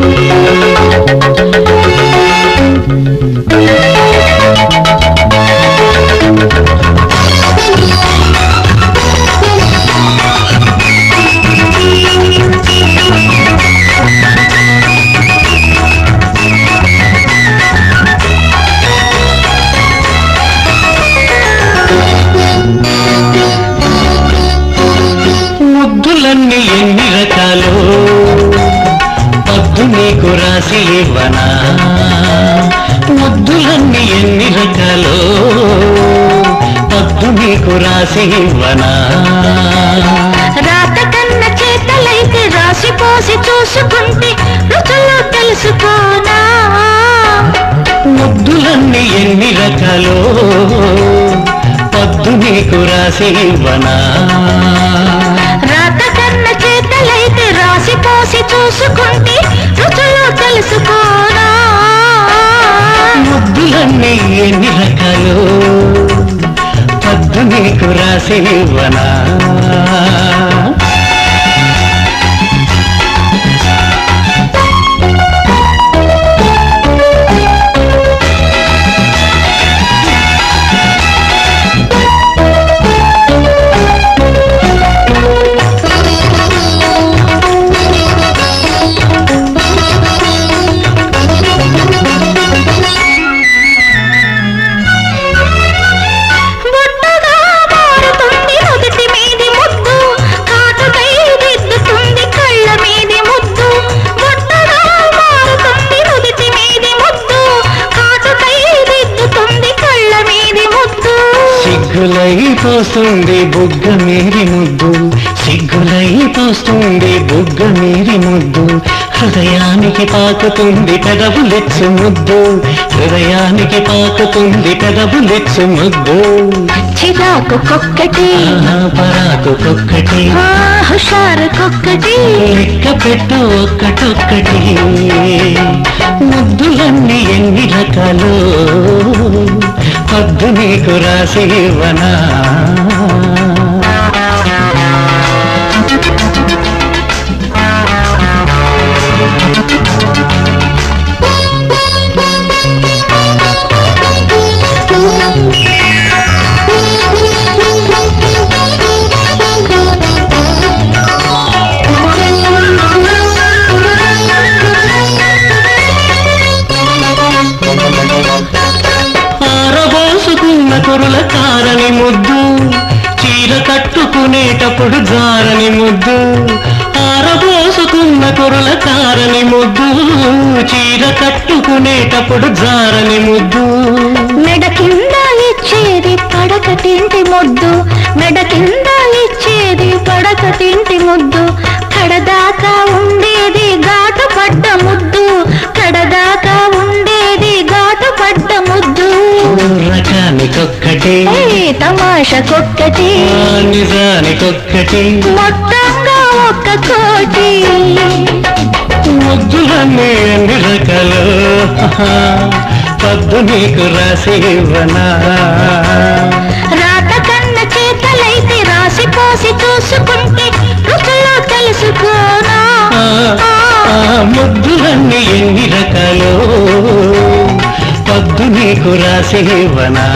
ముద్దులన్నీ ఇవ్వనా ముద్దులన్నీ ఎన్ని రకాలు పద్దు నీకు రాసి ఇవ్వనా? రాత కన్న చేతలైతే రాసి పోసి చూసుకుంటే రుచులు తెలుసుకోనా? ముద్దులన్నీ ఎన్ని రకాలు పద్దు నీకు రాసి ఇవ్వనా? రాత కన్న చేతలైతే రాసి పద్దు నీకు సిగ్గులై పోస్తుంది బుగ్గ మీరి ముద్దు. సిగ్గులై పోస్తుంది బుగ్గ మీరి ముద్దు. హృదయానికి పాకుతుంది పెదవులెచ్చు ముద్దు. హృదయానికి పాకుతుంది పెదవులెచ్చు ముద్దు. చిరాకు కొక్కటి. పరాకు కొక్కటి. హుషారు కొక్కటి. లెక్క పెట్టు ఒక్కటొక్కటి. ముద్దులన్నీ ఎన్ని రకాలు. పద్దు నీకు రాసి ఇవ్వనా? కట్టుకునేటప్పుడు జారని ముద్దు ఆరబోసుకున్న కురుల కారని ముద్దు చీర కట్టుకునేటప్పుడు జారని ముద్దు. మెడ కింద ఇచ్చేది పడక తింటి ముద్దు మెడ కింద ఆ నిజానికొక్కటి. మొత్తంగా ఒక్క కోటి. ముద్దులన్నీ ఎన్ని రకాలు పద్దు నీకు రాసి ఇవ్వనా? రాత కన్న చేతలైతే రాసి పోసి చూసుకుంటే రుచులు తెలుసుకోనా? ముద్దులన్నీ ఎన్ని రకాలు? పద్దు నీకు రాసి ఇవ్వనా?